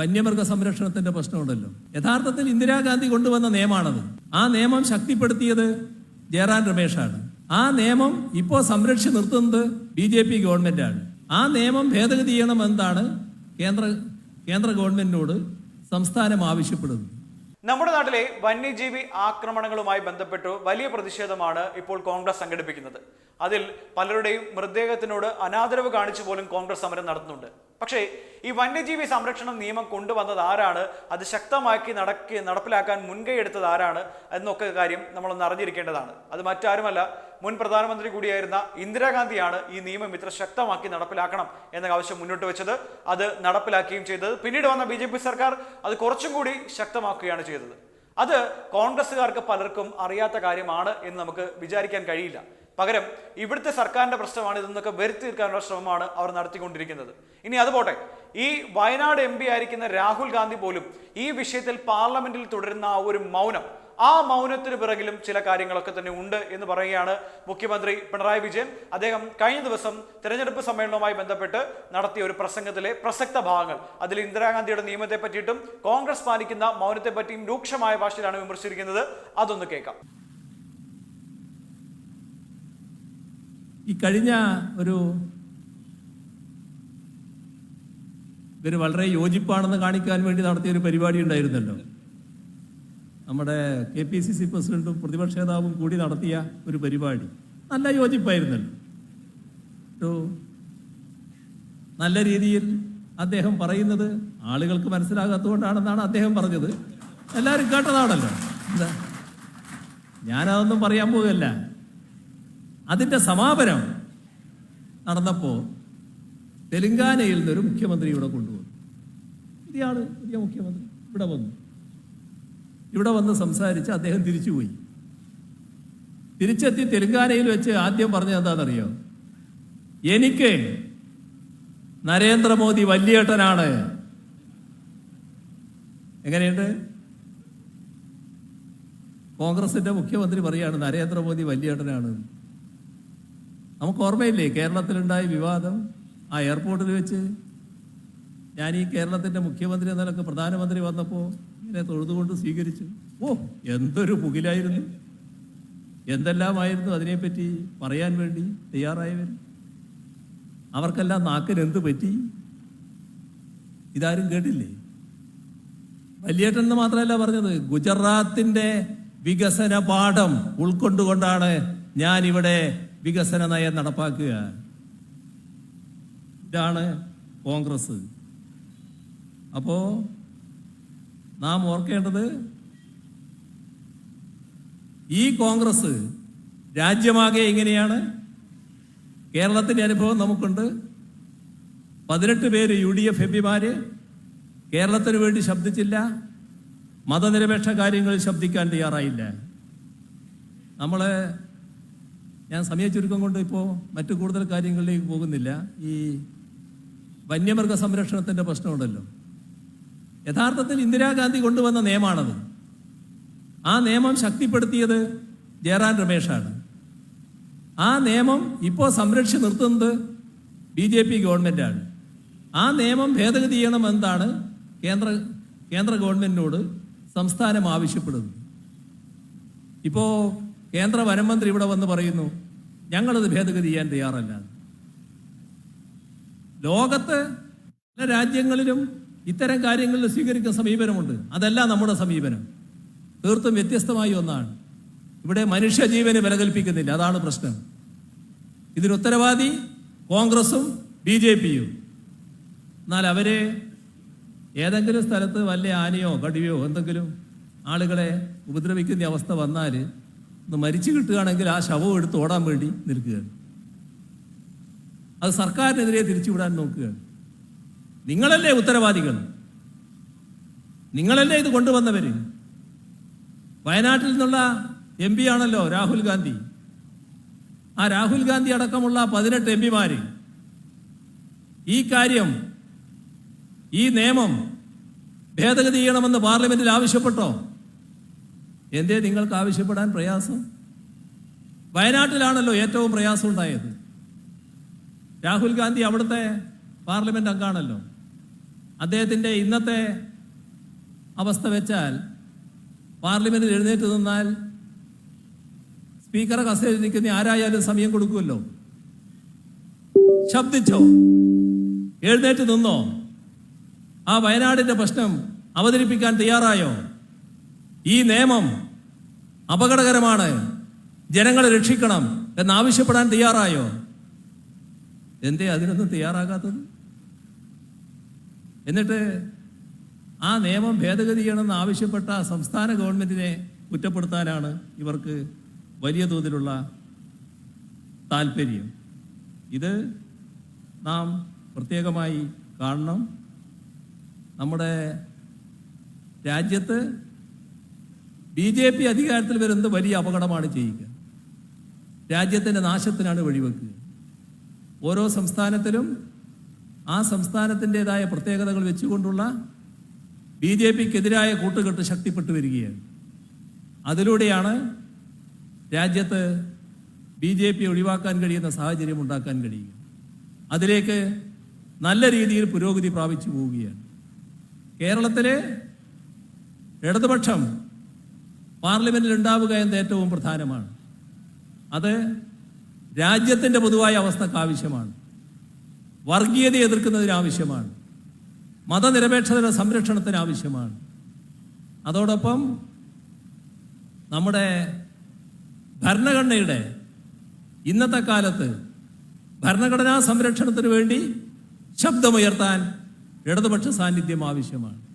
വന്യമൃഗ സംരക്ഷണത്തിന്റെ പ്രശ്നമുണ്ടല്ലോ. യഥാർത്ഥത്തിൽ ഇന്ദിരാഗാന്ധി കൊണ്ടുവന്ന നിയമമാണത്. ആ നിയമം ശക്തിപ്പെടുത്തിയത് ജയറാം രമേശാണ്. ആ നിയമം ഇപ്പോൾ സംരക്ഷിച്ച് നിർത്തുന്നത് ബി ജെ പി ഗവൺമെന്റാണ്. ആ നിയമം ഭേദഗതി ചെയ്യണമെന്നാണ് കേന്ദ്ര കേന്ദ്ര ഗവൺമെന്റിനോട് സംസ്ഥാനം ആവശ്യപ്പെടുന്നത്. നമ്മുടെ നാട്ടിലെ വന്യജീവി ആക്രമണങ്ങളുമായി ബന്ധപ്പെട്ട് വലിയ പ്രതിഷേധമാണ് ഇപ്പോൾ കോൺഗ്രസ് സംഘടിപ്പിക്കുന്നത്. അതിൽ പലരുടെയും മൃതദേഹത്തിനോട് അനാദരവ് കാണിച്ചു പോലും കോൺഗ്രസ് സമരം നടത്തുന്നുണ്ട്. പക്ഷേ ഈ വന്യജീവി സംരക്ഷണ നിയമം കൊണ്ടുവന്നത് ആരാണ്? അത് ശക്തമാക്കി നടക്കി നടപ്പിലാക്കാൻ മുൻകൈ എടുത്തത് ആരാണ്? എന്നൊക്കെ കാര്യം നമ്മളൊന്ന് അറിഞ്ഞിരിക്കേണ്ടതാണ്. അത് മറ്റാരുമല്ല മുൻ പ്രധാനമന്ത്രി കൂടിയായിരുന്ന ഇന്ദിരാഗാന്ധിയാണ് ഈ നിയമം ഇത്ര ശക്തമാക്കി നടപ്പിലാക്കണം എന്ന ആവശ്യം മുന്നോട്ട് വെച്ചത്. അത് നടപ്പിലാക്കുകയും ചെയ്തത്. പിന്നീട് വന്ന ബി സർക്കാർ അത് കുറച്ചും കൂടി ശക്തമാക്കുകയാണ് ചെയ്തത്. അത് കോൺഗ്രസ്സുകാർക്ക് പലർക്കും അറിയാത്ത കാര്യമാണ് എന്ന് നമുക്ക് വിചാരിക്കാൻ കഴിയില്ല. പകരം ഇവിടുത്തെ സർക്കാരിന്റെ പ്രശ്നമാണ് ഇതെന്നൊക്കെ വരുത്തി തീർക്കാനുള്ള ശ്രമമാണ് അവർ നടത്തിക്കൊണ്ടിരിക്കുന്നത്. ഇനി അതുപോട്ടെ ഈ വയനാട് എം ആയിരിക്കുന്ന രാഹുൽ ഗാന്ധി പോലും ഈ വിഷയത്തിൽ പാർലമെന്റിൽ തുടരുന്ന ആ ഒരു മൗനം ആ മൗനത്തിന് പിറകിലും ചില കാര്യങ്ങളൊക്കെ തന്നെ ഉണ്ട് എന്ന് പറയുകയാണ് മുഖ്യമന്ത്രി പിണറായി വിജയൻ. അദ്ദേഹം കഴിഞ്ഞ ദിവസം തിരഞ്ഞെടുപ്പ് സമ്മേളനവുമായി ബന്ധപ്പെട്ട് നടത്തിയ ഒരു പ്രസംഗത്തിലെ പ്രസക്ത ഭാഗങ്ങൾ. അതിൽ ഇന്ദിരാഗാന്ധിയുടെ നിയമത്തെ പറ്റിയിട്ടും കോൺഗ്രസ് പാലിക്കുന്ന മൗനത്തെ പറ്റിയും രൂക്ഷമായ ഭാഷയിലാണ് വിമർശിച്ചിരിക്കുന്നത്. അതൊന്ന് കേൾക്കാം. ഈ കഴിഞ്ഞ ഒരു ഇവർ വളരെ യോജിപ്പാണെന്ന് കാണിക്കാൻ വേണ്ടി നടത്തിയ ഒരു പരിപാടി ഉണ്ടായിരുന്നല്ലോ. നമ്മുടെ കെ പി സി സി പ്രസിഡന്റും പ്രതിപക്ഷ നേതാവും കൂടി നടത്തിയ ഒരു പരിപാടി. നല്ല യോജിപ്പായിരുന്നല്ലോ. നല്ല രീതിയിൽ അദ്ദേഹം പറയുന്നത് ആളുകൾക്ക് മനസ്സിലാകാത്തതുകൊണ്ടാണെന്നാണ് അദ്ദേഹം പറഞ്ഞത്. എല്ലാവരും കേട്ടതാണല്ലോ. എന്താ? ഞാനതൊന്നും പറയാൻ പോവുകയല്ല. അതിന്റെ സമാപനം നടന്നപ്പോൾ തെലുങ്കാനയിൽ നിന്നൊരു മുഖ്യമന്ത്രി ഇവിടെ കൊണ്ടുവന്നു. ഇയാൾ പുതിയ മുഖ്യമന്ത്രി ഇവിടെ വന്നു. ഇവിടെ വന്ന് സംസാരിച്ച് അദ്ദേഹം തിരിച്ചുപോയി. തിരിച്ചെത്തി തെലുങ്കാനയിൽ വെച്ച് ആദ്യം പറഞ്ഞത് എന്താണെന്നറിയോ? എനിക്ക് നരേന്ദ്രമോദി വല്യേട്ടനാണ്. എങ്ങനെയുണ്ട്? കോൺഗ്രസിന്റെ മുഖ്യമന്ത്രി പറയാണ് നരേന്ദ്രമോദി വലിയേട്ടനാണ് നമുക്ക് ഓർമ്മയില്ലേ കേരളത്തിലുണ്ടായ വിവാദം ആ എയർപോർട്ടിൽ വെച്ച്? ഞാൻ ഈ കേരളത്തിന്റെ മുഖ്യമന്ത്രി എന്നൊക്കെ പ്രധാനമന്ത്രി വന്നപ്പോൾ ഇങ്ങനെ തൊഴുതുകൊണ്ട് സ്വീകരിച്ചു. ഓ എന്തൊരു പുകിലായിരുന്നു. എന്തെല്ലാമായിരുന്നു അതിനെപ്പറ്റി പറയാൻ വേണ്ടി തയ്യാറായവർ അവർക്കെല്ലാം നാക്കിന് എന്ത് പറ്റി? ഇതാരും കേട്ടില്ലേ? വലിയേട്ടൻ എന്ന് മാത്രമല്ല പറഞ്ഞത് ഗുജറാത്തിന്റെ വികസന പാഠം ഉൾക്കൊണ്ടുകൊണ്ടാണ് ഞാൻ ഇവിടെ വികസന നയം നടപ്പാക്കുക. ഇതാണ് കോൺഗ്രസ്. അപ്പോൾ നാം ഓർക്കേണ്ടത് ഈ കോൺഗ്രസ് രാജ്യമാകെ എങ്ങനെയാണ്? കേരളത്തിന്റെ അനുഭവം നമുക്കുണ്ട്. പതിനെട്ട് പേര് യു ഡി എഫ് എംപിമാര് കേരളത്തിന് വേണ്ടി ശബ്ദിച്ചില്ല. മതനിരപേക്ഷ കാര്യങ്ങളിൽ ശബ്ദിക്കാൻ തയ്യാറായില്ല. നമ്മൾ ഞാൻ സമയ ചുരുക്കം കൊണ്ട് ഇപ്പോൾ മറ്റു കൂടുതൽ കാര്യങ്ങളിലേക്ക് പോകുന്നില്ല. ഈ വന്യമൃഗ സംരക്ഷണത്തിന്റെ പ്രശ്നമുണ്ടല്ലോ. യഥാർത്ഥത്തിൽ ഇന്ദിരാഗാന്ധി കൊണ്ടുവന്ന നിയമമാണത്. ആ നിയമം ശക്തിപ്പെടുത്തിയത് ജയറാം രമേശാണ്. ആ നിയമം ഇപ്പോൾ സംരക്ഷിച്ച് നിർത്തുന്നത് ബി ജെ പി ഗവൺമെന്റാണ്. ആ നിയമം ഭേദഗതി ചെയ്യണമെന്നാണ് കേന്ദ്ര കേന്ദ്ര ഗവൺമെന്റിനോട് സംസ്ഥാനം ആവശ്യപ്പെടുന്നത്. ഇപ്പോ കേന്ദ്ര വനമന്ത്രി ഇവിടെ വന്ന് പറയുന്നു ഞങ്ങളത് ഭേദഗതി ചെയ്യാൻ തയ്യാറല്ല. ലോകത്ത് പല രാജ്യങ്ങളിലും ഇത്തരം കാര്യങ്ങളിൽ സ്വീകരിക്കുന്ന സമീപനമുണ്ട്. അതല്ല നമ്മുടെ സമീപനം. തീർത്തും വ്യത്യസ്തമായി ഒന്നാണ്. ഇവിടെ മനുഷ്യജീവന് വില കൽപ്പിക്കുന്നില്ല അതാണ് പ്രശ്നം. ഇതിന് ഉത്തരവാദി കോൺഗ്രസും ബി ജെ പിയും. എന്നാൽ അവരെ ഏതെങ്കിലും സ്ഥലത്ത് വല്ല ആനയോ കടിയോ എന്തെങ്കിലും ആളുകളെ ഉപദ്രവിക്കുന്ന അവസ്ഥ വന്നാൽ മരിച്ചു കിട്ടുകയാണെങ്കിൽ ആ ശവം എടുത്ത് ഓടാൻ വേണ്ടി നിൽക്കുകയാണ്. അത് സർക്കാരിനെതിരെ തിരിച്ചുവിടാൻ നോക്കുകയാണ്. നിങ്ങളല്ലേ ഉത്തരവാദികൾ? നിങ്ങളല്ലേ ഇത് കൊണ്ടുവന്നവര്? വയനാട്ടിൽ നിന്നുള്ള എം പി ആണല്ലോ രാഹുൽ ഗാന്ധി. ആ രാഹുൽ ഗാന്ധി അടക്കമുള്ള പതിനെട്ട് എം പിമാര് ഈ കാര്യം ഈ നിയമം ഭേദഗതി ചെയ്യണമെന്ന് പാർലമെന്റിൽ ആവശ്യപ്പെട്ടോ? എന്തേ നിങ്ങൾക്ക് ആവശ്യപ്പെടാൻ പ്രയാസം? വയനാട്ടിലാണല്ലോ ഏറ്റവും പ്രയാസം ഉണ്ടായത് രാഹുൽ ഗാന്ധി അവിടുത്തെ പാർലമെന്റ് അംഗമാണല്ലോ അദ്ദേഹത്തിന്റെ ഇന്നത്തെ അവസ്ഥ വെച്ചാൽ പാർലമെന്റിൽ എഴുന്നേറ്റ് നിന്നാൽ സ്പീക്കറെ കസേരയിൽ നിൽക്കുന്ന ആരായാലും സമയം കൊടുക്കുമല്ലോ. ശബ്ദിച്ചോ? എഴുന്നേറ്റ് നിന്നോ? ആ വയനാടിന്റെ പ്രശ്നം അവതരിപ്പിക്കാൻ തയ്യാറായോ? ഈ നിയമം അപകടകരമാണ്. ജനങ്ങളെ രക്ഷിക്കണം എന്നാവശ്യപ്പെടാൻ തയ്യാറായോ? എന്തേ അതിനൊന്നും തയ്യാറാകാത്തത്? എന്നിട്ട് ആ നിയമം ഭേദഗതി ചെയ്യണമെന്ന് ആവശ്യപ്പെട്ട സംസ്ഥാന ഗവൺമെന്റിനെ കുറ്റപ്പെടുത്താനാണ് ഇവർക്ക് വലിയ തോതിലുള്ള താല്പര്യം. ഇത് നാം പ്രത്യേകമായി കാണണം. നമ്മുടെ രാജ്യത്ത് ബി ജെ പി അധികാരത്തിൽ വരുന്നത് വലിയ അപകടമാണ് ചെയ്യുക. രാജ്യത്തിന്റെ നാശത്തിനാണ് വഴിവെക്കുക. ഓരോ സംസ്ഥാനത്തിലും ആ സംസ്ഥാനത്തിന്റെതായ പ്രത്യേകതകൾ വെച്ചുകൊണ്ടുള്ള ബി ജെ പിക്കെതിരായ കൂട്ടുകെട്ട് ശക്തിപ്പെട്ടു വരികയാണ്. അതിലൂടെയാണ് രാജ്യത്ത് ബി ജെ പി ഒഴിവാക്കാൻ കഴിയുന്ന സാഹചര്യം ഉണ്ടാക്കാൻ കഴിയുക. അതിലേക്ക് നല്ല രീതിയിൽ പുരോഗതി പ്രാപിച്ചു പോവുകയാണ്. കേരളത്തിലെ ഇടതുപക്ഷം പാർലമെന്റിൽ ഉണ്ടാവുക എന്നത് ഏറ്റവും പ്രധാനമാണ്. അത് രാജ്യത്തിന്റെ പൊതുവായ അവസ്ഥക്ക് ആവശ്യമാണ്. വർഗീയത എതിർക്കുന്നതിന് ആവശ്യമാണ്. മതനിരപേക്ഷതയുടെ സംരക്ഷണത്തിന് ആവശ്യമാണ്. അതോടൊപ്പം നമ്മുടെ ഭരണഘടനയുടെ ഇന്നത്തെ കാലത്ത് ഭരണഘടനാ സംരക്ഷണത്തിന് വേണ്ടി ശബ്ദമുയർത്താൻ ഇടതുപക്ഷ സാന്നിധ്യം ആവശ്യമാണ്.